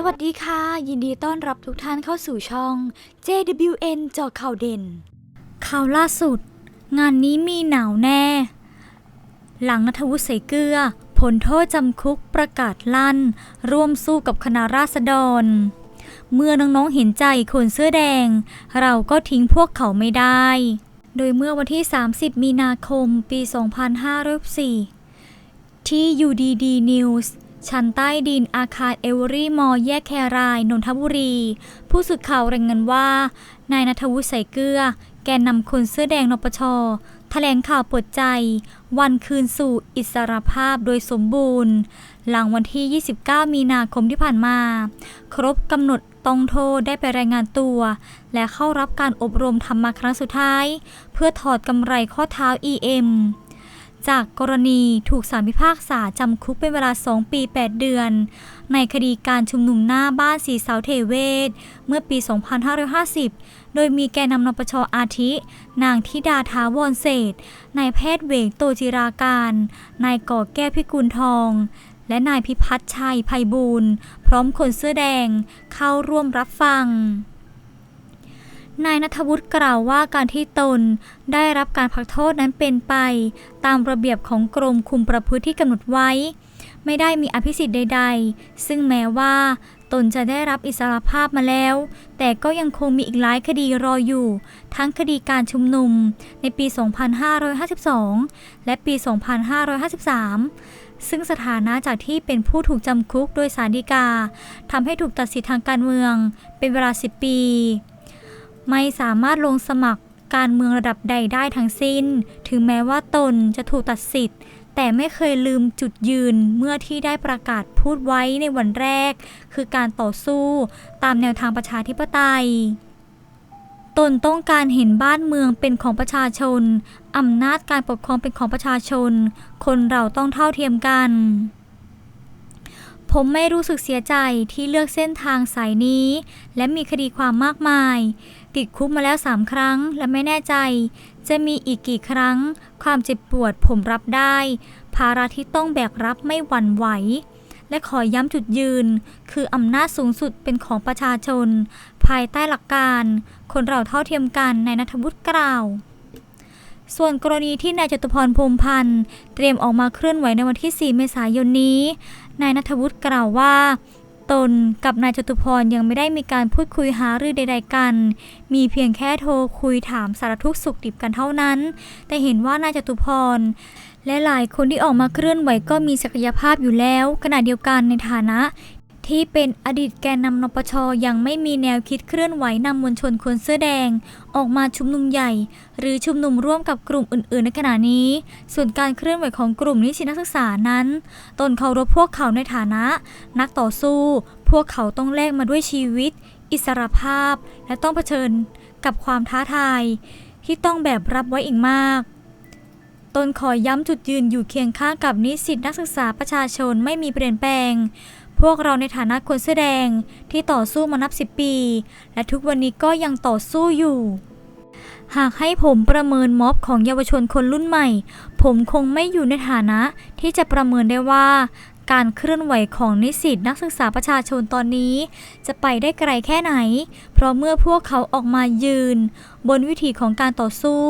สวัสดีค่ะ ยินดีต้อนรับทุกท่านเข้าสู่ช่อง JWN เจอข่าวเด่น ข่าวล่าสุด งานนี้มีหนาวแน่ หลังนัทวุฒิใสเกลือ ผลโทษจำคุกประกาศลั่น ร่วมสู้กับคณะราษฎร เมื่อน้องๆเห็นใจคนเสื้อแดง เราก็ทิ้งพวกเขาไม่ได้ โดยเมื่อวันที่ 30 มีนาคมปี 2504ที่ UDD News ชั้นใต้ดินอาคารเอเวอรี่มอลแยกแคราย นนทบุรี ผู้สื่อข่าวรายงานว่า นายนัทวุฒิใส่เกลือ แกนนำคนเสื้อแดงนปชแถลงข่าวปิดใจ วันคืนสู่อิสรภาพโดยสมบูรณ์ หลังวันที่ 29 มีนาคมที่ผ่านมา ครบกำหนดต้องโทษได้ไปรายงานตัว และเข้ารับการอบรมธรรมะครั้งสุดท้าย เพื่อถอดกำไรข้อเท้า EM จากกรณีถูกสารพิพากษาจำคุกเป็นเวลา 2 ปี 8 เดือน ในคดีการชุมนุมหน้าบ้านสีเสาเทเวศ เมื่อปี 2550 โดยมีแกนนำนปชอาทิ นางธิดาทาวรเศษนายแพทย์เวงโตจิราการ นายก่อแก้พิกุลทอง และนายพิพัฒน์ชัยไพบูลย์พร้อมคนเสื้อแดงเข้าร่วมรับฟัง นายนัทวุฒิกล่าวว่าการที่ตนได้รับการพักโทษนั้นเป็นไป ตามระเบียบของกรมคุมประพฤติที่กำหนดไว้ ไม่ได้มีอภิสิทธิ์ใด ๆ ซึ่งแม้ว่า ตนจะได้รับอิสรภาพมาแล้ว แต่ก็ยังคงมีอีกหลายคดีรออยู่ ทั้งคดีการชุมนุมในปี 2552 และปี 2553ซึ่งสถานะจากที่เป็นผู้ถูกจำคุกโดยสารดีกาทำให้ถูกตัดสิทธิทางการเมือง เป็นเวลา 10 ปี ไม่สามารถลงสมัครการเมืองระดับใดได้ทั้งสิ้น ถึงแม้ว่าตนจะถูกตัดสิทธิ์ แต่ไม่เคยลืมจุดยืนเมื่อที่ได้ประกาศพูดไว้ในวันแรก คือการต่อสู้ตามแนวทางประชาธิปไตย ตนต้องการเห็นบ้านเมืองเป็นของประชาชน อำนาจการปกครองเป็นของประชาชน คนเราต้องเท่าเทียมกันผมไม่รู้สึกเสียใจที่เลือกเส้นทางสายนี้ และมีคดีความมากมายติดคุกมาแล้วสามครั้ง และไม่แน่ใจ จะมีอีกกี่ครั้ง ความเจ็บปวดผมรับได้ ภาระที่ต้องแบกรับไม่หวั่นไหว และขอย้ำจุดยืน คืออำนาจสูงสุดเป็นของประชาชน ภายใต้หลักการ คนเราเท่าเทียมกันในนัทวุฒิกล่าวส่วนกรณีที่นายจตุพรพรมพันธ์ เตรียมออกมาเคลื่อนไหวในวันที่ 4 เมษายนนี้ นายนัทวุฒิกล่าวว่า ตนกับนายจตุพรยังไม่ได้มีการพูดคุยหารือใด ๆกัน มีเพียงแค่โทรคุยถามสารทุกข์สุขดิบกันเท่านั้น แต่เห็นว่านายจตุพรและหลายคนที่ออกมาเคลื่อนไหวก็มีศักยภาพอยู่แล้ว ขณะเดียวกันในฐานะ ที่เป็นอดีตแกนนำนปชยังไม่มีแนวคิดเคลื่อนไหวนำมวลชนคนเสื้อแดง ออกมาชุมนุมใหญ่ หรือชุมนุมร่วมกับกลุ่มอื่น ๆ ในขณะนี้ ส่วนการเคลื่อนไหวของกลุ่มนิสิตนักศึกษานั้น ตนเคารพพวกเขาในฐานะ นักต่อสู้ พวกเขาต้องแลกมาด้วยชีวิต อิสรภาพ และต้องเผชิญกับความท้าทาย ที่ต้องแบกรับไว้อีกมากตนขอย้ำจุดยืนอยู่เคียงข้างกับนิสิตนักศึกษาประชาชนไม่มีเปลี่ยนแปลง พวกเราในฐานะคนเสื้อแดงที่ต่อสู้มานับสิบปี และทุกวันนี้ก็ยังต่อสู้อยู่ หากให้ผมประเมินม็อบของเยาวชนคนรุ่นใหม่ ผมคงไม่อยู่ในฐานะที่จะประเมินได้ว่า การเคลื่อนไหวของนิสิตนักศึกษาประชาชนตอนนี้ จะไปได้ไกลแค่ไหน เพราะเมื่อพวกเขาออกมายืนบนวิถีของการต่อสู้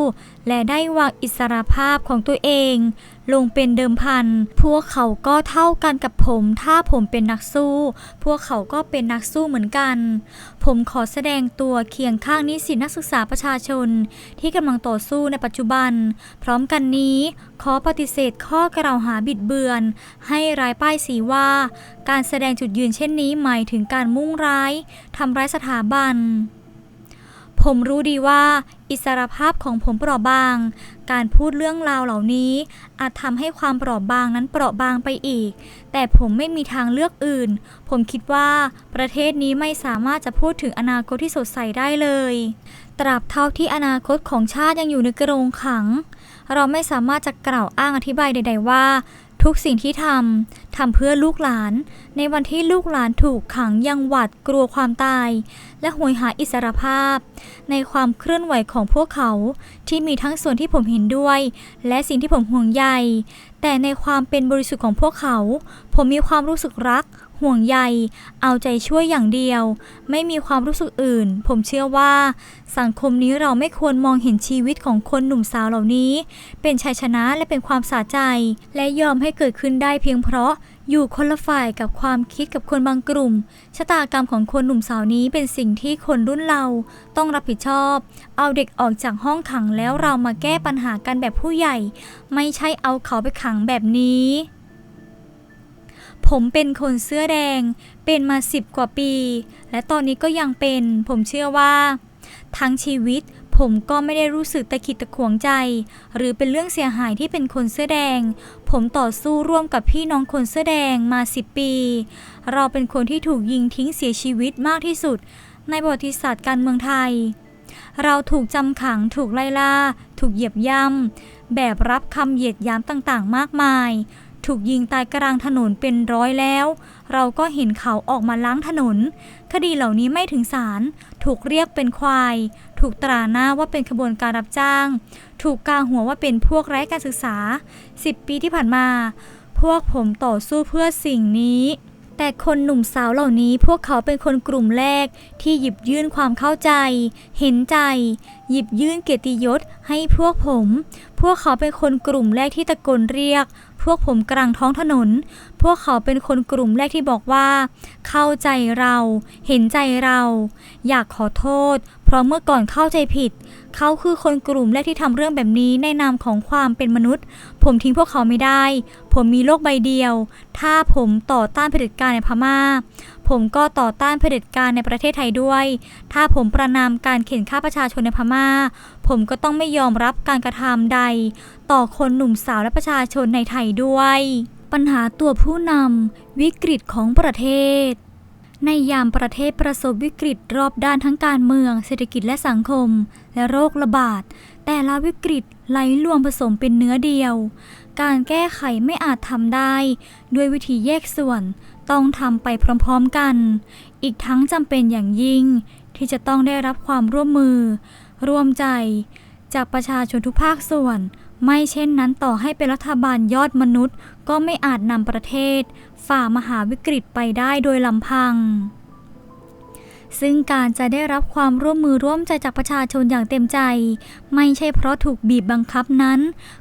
และได้วางอิสรภาพของตัวเอง ลงเป็นเดิมพัน พวกเขาก็เท่ากันกับผม ถ้าผมเป็นนักสู้ พวกเขาก็เป็นนักสู้เหมือนกัน ผมขอแสดงตัวเคียงข้างนิสิตนักศึกษาประชาชน ที่กำลังต่อสู้ในปัจจุบัน พร้อมกันนี้ขอปฏิเสธข้อกล่าวหาบิดเบือน ให้รายป้ายสีว่า การแสดงจุดยืนเช่นนี้หมายถึงการมุ่งร้ายทำร้ายสถาบัน ผมรู้ดีว่าอิสรภาพของผมเปราะบาง การพูดเรื่องราวเหล่านี้ อาจทำให้ความเปราะบางนั้นเปราะบางไปอีก แต่ผมไม่มีทางเลือกอื่น ผมคิดว่าประเทศนี้ไม่สามารถจะพูดถึงอนาคตที่สดใสได้เลย ตราบเท่าที่อนาคตของชาติยังอยู่ในกรงขัง เราไม่สามารถจะกล่าวอ้างอธิบายใด ๆ ว่า ทุกสิ่งที่ทำทำเพื่อลูกหลาน ในวันที่ลูกหลานถูกขังยังหวาดกลัวความตาย และหวยหาอิสรภาพ ในความเคลื่อนไหวของพวกเขาที่มีทั้งส่วนที่ผมเห็นด้วย และสิ่งที่ผมห่วงใยแต่ในความเป็นบริสุทธิ์ของพวกเขา ผมมีความรู้สึกรัก ห่วงใย เอาใจช่วยอย่างเดียว ไม่มีความรู้สึกอื่น ผมเชื่อว่า สังคมนี้เราไม่ควรมองเห็นชีวิตของคนหนุ่มสาวเหล่านี้ เป็นชัยชนะและเป็นความสาใจ และยอมให้เกิดขึ้นได้เพียงเพราะอยู่คนละฝ่ายกับความคิดกับคนบางกลุ่ม ชะตากรรมของคนหนุ่มสาวนี้เป็นสิ่งที่คนรุ่นเราต้องรับผิดชอบ เอาเด็กออกจากห้องขังแล้วเรามาแก้ปัญหากันแบบผู้ใหญ่ ไม่ใช่เอาเขาไปขังแบบนี้ ผมเป็นคนเสื้อแดง เป็นมาสิบกว่าปี และตอนนี้ก็ยังเป็น ผมเชื่อว่า ทั้งชีวิตผมก็ไม่ได้รู้สึกตะขิดตะขวงใจ หรือเป็นเรื่องเสียหายที่เป็นคนเสื้อแดง ผมต่อสู้ร่วมกับพี่น้องคนเสื้อแดงมาสิบปี เราเป็นคนที่ถูกยิงทิ้งเสียชีวิตมากที่สุด ในประวัติศาสตร์การเมืองไทย เราถูกจำขังถูกไล่ล่า ถูกเหยียบย่ำแบบรับคำเหยียดยามต่างๆ มากมาย ถูกยิงตายกลางถนนเป็นร้อยแล้ว เราก็เห็นเขาออกมาล้างถนน คดีเหล่านี้ไม่ถึงศาลถูกเรียกเป็นควาย ถูกตราหน้าว่าเป็นขบวนการรับจ้าง ถูกกาหัวว่าเป็นพวกไร้การศึกษา 10 ปีที่ผ่านมา พวกผมต่อสู้เพื่อสิ่งนี้แต่คนหนุ่มสาวเหล่านี้พวกเขาเป็นคนกลุ่มแรกที่หยิบยื่นความเข้าใจ เห็นใจ หยิบยื่นเกียรติยศให้พวกผม พวกเขาเป็นคนกลุ่มแรกที่ตะโกนเรียก พวกผมกลางท้องถนน พวกเขาเป็นคนกลุ่มแรกที่บอกว่า เข้าใจเรา เห็นใจเรา อยากขอโทษ เพราะเมื่อก่อนเข้าใจผิด เขาคือคนกลุ่มแรกที่ทำเรื่องแบบนี้ในนามของความเป็นมนุษย์ ผมทิ้งพวกเขาไม่ได้ ผมมีโลกใบเดียว ถ้าผมต่อต้านเผด็จการในพม่า ผมก็ต่อต้านเผด็จการในประเทศไทยด้วย ถ้าผมประนามการเข็นฆ่าประชาชนในพม่า ผมก็ต้องไม่ยอมรับการกระทำใด ต่อคนหนุ่มสาวและประชาชนในไทยด้วย ปัญหาตัวผู้นำวิกฤตของประเทศ ในยามประเทศประสบวิกฤตรอบด้านทั้งการเมือง เศรษฐกิจและสังคม และโรคระบาด แต่ละวิกฤตไหลรวมผสมเป็นเนื้อเดียว การแก้ไขไม่อาจทำได้ ด้วยวิธีแยกส่วนต้องทำไปพร้อมๆกัน อีกทั้งจำเป็นอย่างยิ่ง ที่จะต้องได้รับความร่วมมือ ร่วมใจ จากประชาชนทุกภาคส่วน ไม่เช่นนั้นต่อให้เป็นรัฐบาลยอดมนุษย์ ก็ไม่อาจนำประเทศ ฝ่ามหาวิกฤตไปได้โดยลำพัง ซึ่งการจะได้รับความร่วมมือร่วมใจจากประชาชนอย่างเต็มใจ ไม่ใช่เพราะถูกบีบบังคับนั้น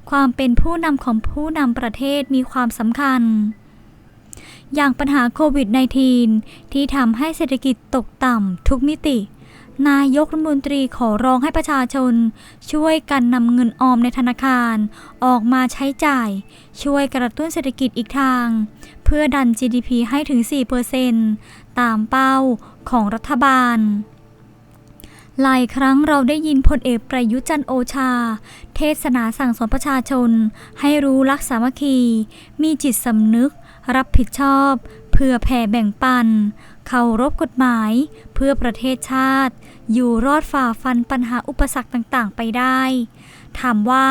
ความเป็นผู้นำของผู้นำประเทศมีความสำคัญอย่างปัญหาโควิด -19 ที่ทำให้เศรษฐกิจตกต่ำทุกมิติ นายกรัฐมนตรีขอร้องให้ประชาชน ช่วยกันนำเงินออมในธนาคาร ออกมาใช้จ่าย ช่วยกระตุ้นเศรษฐกิจอีกทาง เพื่อดัน GDP ให้ถึง 4%ตามเป้าของรัฐบาล หลายครั้งเราได้ยินพลเอกประยุจันโอชา เทศนาสั่งสอนประชาชน ให้รู้รักสามัคคี มีจิตสำนึก รับผิดชอบ เพื่อแผ่แบ่งปัน เคารพกฎหมาย เพื่อประเทศชาติ อยู่รอดฝ่าฟันปัญหาอุปสรรคต่างๆ ไปได้ถามว่า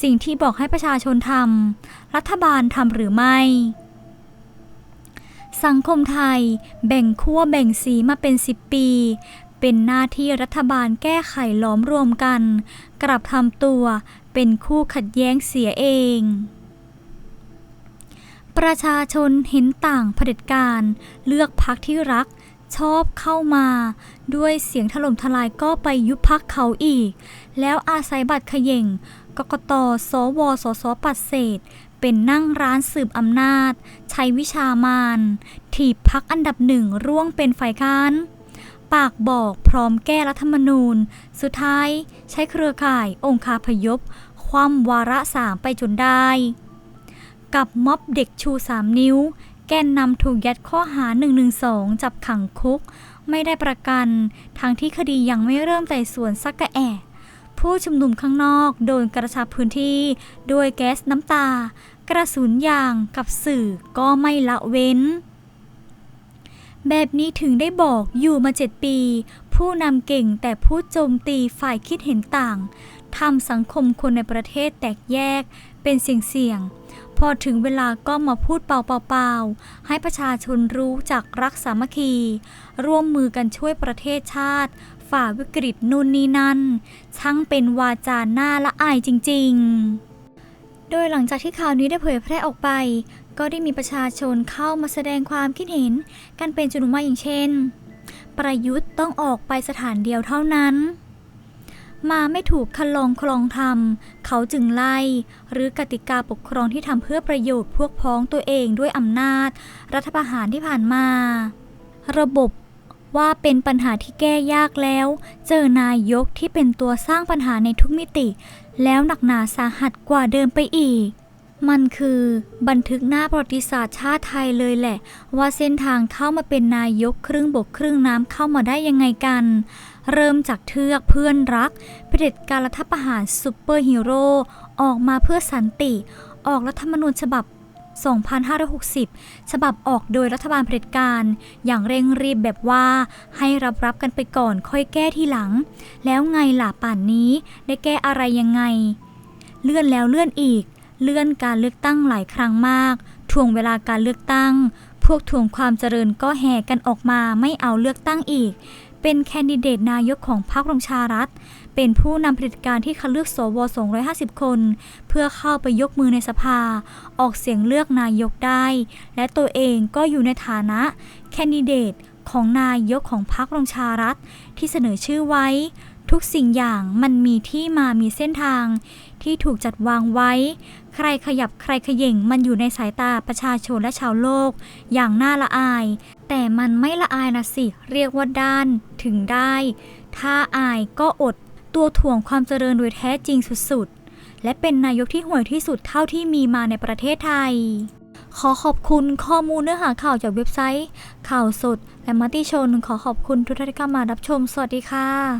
สิ่งที่บอกให้ประชาชนทำรัฐบาลทำหรือไม่ สังคมไทยแบ่งขั้วแบ่งสีมาเป็น 10 ปี เป็นหน้าที่รัฐบาลแก้ไขล้อมรวมกัน กลับทำตัวเป็นคู่ขัดแย้งเสียเอง ประชาชนเห็นต่างเผด็จการ เลือกพักที่รัก ชอบเข้ามา ด้วยเสียงถล่มทลายก็ไปยุบพักเขาอีก แล้วอาศัยบัตรเขย่งกกตสวสสปัดเศษ เป็นนั่งร้านสืบอำนาจ ใช้วิชามานถีบพักอันดับหนึ่งร่วงเป็นฝ่ายค้านปากบอกพร้อมแก้รัฐธรรมนูญ สุดท้ายใช้เครือข่ายองคาพยพ คว่ำวาระสามไปจนได้ กับม็อบเด็กชูสามนิ้ว แกนนำถูกยัดข้อหา 112 จับขังคุก ไม่ได้ประกัน ทั้งที่คดียังไม่เริ่มไต่สวนสักกะแอะผู้ชุมนุมข้างนอกโดนกระชับพื้นที่ด้วยแก๊สน้ำตา กระสุนยางกับสื่อก็ไม่ละเว้น แบบนี้ถึงได้บอกอยู่มาเจ็ดปี ผู้นำเก่งแต่ผู้โจมตีฝ่ายคิดเห็นต่างทำสังคมคนในประเทศแตกแยกเป็นเสี่ยง พอถึงเวลาก็มาพูดเปล่าๆให้ประชาชนรู้จักรักสามัคคี ร่วมมือกันช่วยประเทศชาติ ฝ่าวิกฤตนู่นนี่นั่น ช่างเป็นวาจาหน้าละอายจริง ๆ โดยหลังจากที่ข่าวนี้ได้เผยแพร่ออกไป ก็ได้มีประชาชนเข้ามาแสดงความคิดเห็น กันเป็นจำนวนมากอย่างเช่น ประยุทธ์ต้องออกไปสถานเดียวเท่านั้น มาไม่ถูกคันลองคลองทำเขาจึงไล่ หรือกติกาปกครองที่ทำเพื่อประโยชน์พวกพ้องตัวเองด้วยอำนาจ รัฐประหารที่ผ่านมา ระบบว่าเป็นปัญหาที่แก้ยากแล้ว เจอนายกที่เป็นตัวสร้างปัญหาในทุกมิติ แล้วหนักหนาสาหัสกว่าเดิมไปอีก มันคือบันทึกหน้าประวัติศาสตร์ชาติไทยเลยแหละ ว่าเส้นทางเข้ามาเป็นนายกครึ่งบกครึ่งน้ำเข้ามาได้ยังไงกัน เริ่มจากเทือกเพื่อนรักเผด็จการรัฐประหารซูเปอร์ฮีโร่ออกมาเพื่อสันติ ออกรัฐธรรมนูญฉบับ 2560 ฉบับออกโดยรัฐบาลเผด็จการ อย่างเร่งรีบแบบว่าให้รับรับกันไปก่อนค่อยแก้ทีหลัง แล้วไงล่ะป่านนี้ได้แก้อะไรยังไง เลื่อนแล้วเลื่อนอีก เลื่อนการเลือกตั้งหลายครั้งมากทวงเวลาการเลือกตั้งพวกทวงความเจริญก็แห่กันออกมาไม่เอาเลือกตั้งอีก เป็นแคนดิเดตนายกของพรรคประชารัฐ เป็นผู้นำผด็จการที่คัดเลือกสว 250 คน เพื่อเข้าไปยกมือในสภา ออกเสียงเลือกนายกได้ และตัวเองก็อยู่ในฐานะแคนดิเดตของนายกของพรรคประชารัฐ ที่เสนอชื่อไว้ ทุกสิ่งอย่างมันมีที่มามีเส้นทาง ที่ถูกจัดวางไว้ ใครขยับใครขย่งมันอยู่ในสายตาประชาชนและชาวโลก อย่างน่าละอาย แต่มันไม่ละอายนะสิ เรียกว่าด้านถึงได้ ถ้าอายก็อดตัวถ่วงความเจริญโดยแท้จริงสุดๆ และเป็นนายกที่ห่วยที่สุดเท่าที่มีมาในประเทศไทย ขอขอบคุณข้อมูลเนื้อหาข่าวจากเว็บไซต์ ข่าวสด และมติชน ขอขอบคุณทุกท่านที่เข้ามารับชม สวัสดีค่ะ